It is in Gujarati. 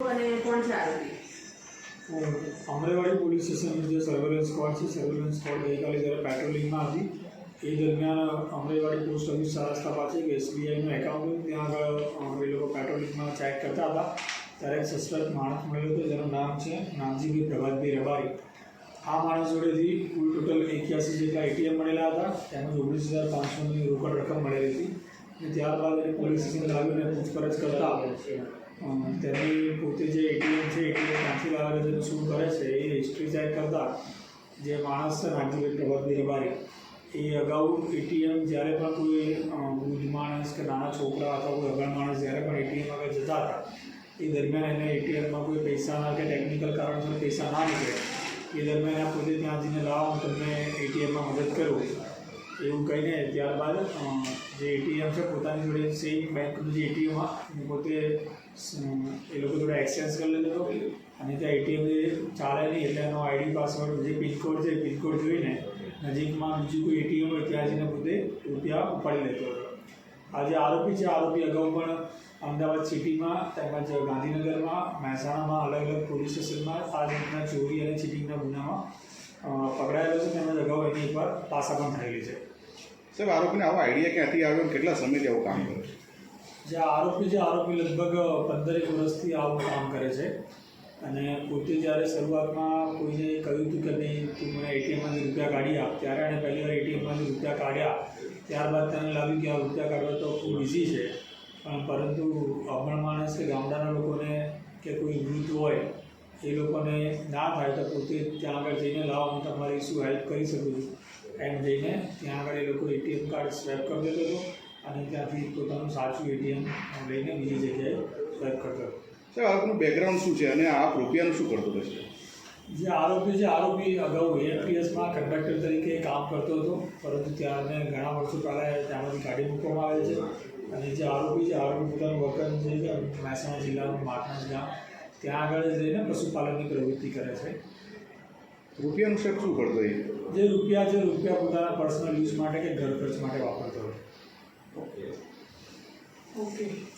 કોણ છે આરોપી અમરેવાડી પોલીસ સ્ટેશનની જે સર્વેલન્સ સ્ક્વોડ છે સર્વેલન્સ સ્ક્વોડ ગઈકાલે જ્યારે પેટ્રોલિંગમાં હતી એ દરમિયાન અમરેવાડી પોસ્ટ ઓફિસ ચાર રસ્તા પાસે એક એસબીઆઈનું એકાઉન્ટ હતું ત્યાં આગળ અ, એ લોકો પેટ્રોલિંગમાં ચેક કરતા હતા. ત્યારે એક સસ્પેક્ટ માણસ મળ્યો હતો જેનું નામ છે નામજીભાઈ પ્રભાતભાઈ રબારી. આ માણસ જોડેથી કુલ ટોટલ એક્યાસી જેટલા એટીએમ મળેલા હતા તેમજ ઓગણીસ હજાર પાંચસોની રોકડ રકમ મળેલી હતી. અને ત્યારબાદ એને પોલીસ સ્ટેશન લાવીને પૂછપરછ કરતા તેની પોતે જે એટીએમ છે એટીએમ ક્યાંથી લાવે છે શું કરે છે, એ હિસ્ટ્રી ચેક કરતા જે માણસ છે નાગજીભાઈ પ્રભાતભાઈ રબારી એ અગાઉ એટીએમ જ્યારે પણ કોઈ વૃદ્ધ માણસ કે નાના છોકરા અથવા કોઈ અગણ માણસ જ્યારે પણ એટીએમ આગળ જતા હતા, એ દરમિયાન એને એટીએમમાં કોઈ પૈસાના કે ટેકનિકલ કારણસર પૈસા ના નીકળે એ દરમિયાન પોતે ત્યાં જઈને લાવો, હું તમને એટીએમમાં મદદ કરું. એવું કહીને ત્યારબાદ જે એટીએમ છે, પોતાની જોડે સેમ બેંકનું જે એટીએમ પોતે એ લોકો જોડે એક્સચેન્જ કરી લેતો હતો. અને ત્યાં એટીએમ ચાલે નહીં, એટલે એનો આઈડી પાસવર્ડ જે પિનકોડ છે પિનકોડ જોઈને નજીકમાં બીજું કોઈ એટીએમ હોય, ત્યાં જઈને પોતે રૂપિયા ઉપાડી લેતો હતો. આ જે આરોપી છે, આરોપી અગાઉ પણ અમદાવાદ સિટીમાં, તેમજ ગાંધીનગરમાં, મહેસાણામાં અલગ અલગ પોલીસ સ્ટેશનમાં આ રીતના ચોરી અને ચીટિંગના ગુનામાં પકડાયેલો છે તેમજ અગાઉ એની ઉપર પાસા પણ થયેલી છે. સાહેબ આરોપીને આવો આઈડિયા ક્યાંથી આવ્યો અને કેટલા સમયથી આવું કામ કરે છે? જે આરોપી છે આરોપી લગભગ પંદરેક વર્ષથી આવું કામ કરે છે. અને પોતે જ્યારે શરૂઆતમાં કોઈને કહ્યું હતું કે નહીં તું મને એટીએમમાંથી રૂપિયા કાઢી આપ. ત્યારે એણે પહેલી વાર એટીએમમાંથી રૂપિયા કાઢ્યા. ત્યારબાદ તેને લાગ્યું કે આ રૂપિયા કાઢવા તો ખૂબ ઇઝી છે. પણ પરંતુ અભણ માણસ કે ગામડાના લોકોને કે કોઈ વૃદ્ધ હોય એ લોકોને ના થાય તો પોતે ત્યાં આગળ જઈને લાવો હું તમારી શું હેલ્પ કરી શકું છું? એમ જઈને ત્યાં આગળ એ લોકો એટીએમ કાર્ડ સ્વેપ કરી દેતો હતો અને ત્યાંથી પોતાનું સાચું એટીએમ લઈને બીજી જગ્યાએ સ્વેપ કરતો હતો. સાહેબ આપનું બેકગ્રાઉન્ડ શું છે અને આપ રૂપિયાનું શું કરતો રહેશે જે આરોપી છે આરોપી અગાઉ એએફટીએસમાં કંડક્ટર તરીકે કામ કરતો હતો પરંતુ ત્યાંને ઘણા વર્ષો પહેલાં ત્યાંમાંથી કાઢી મૂકવામાં આવે છે. અને જે આરોપી છે આરોપી પોતાનું વતન છે મહેસાણા જિલ્લાનું માટણા ગામ. ત્યાં આગળ જઈને પશુપાલનની પ્રવૃત્તિ કરે છે. રૂપિયાનું સાહેબ શું કરતો એ? જે રૂપિયા છે રૂપિયા પોતાના પર્સનલ યુઝ માટે કે ઘર ખર્ચ માટે વાપરતો હોય. Okay okay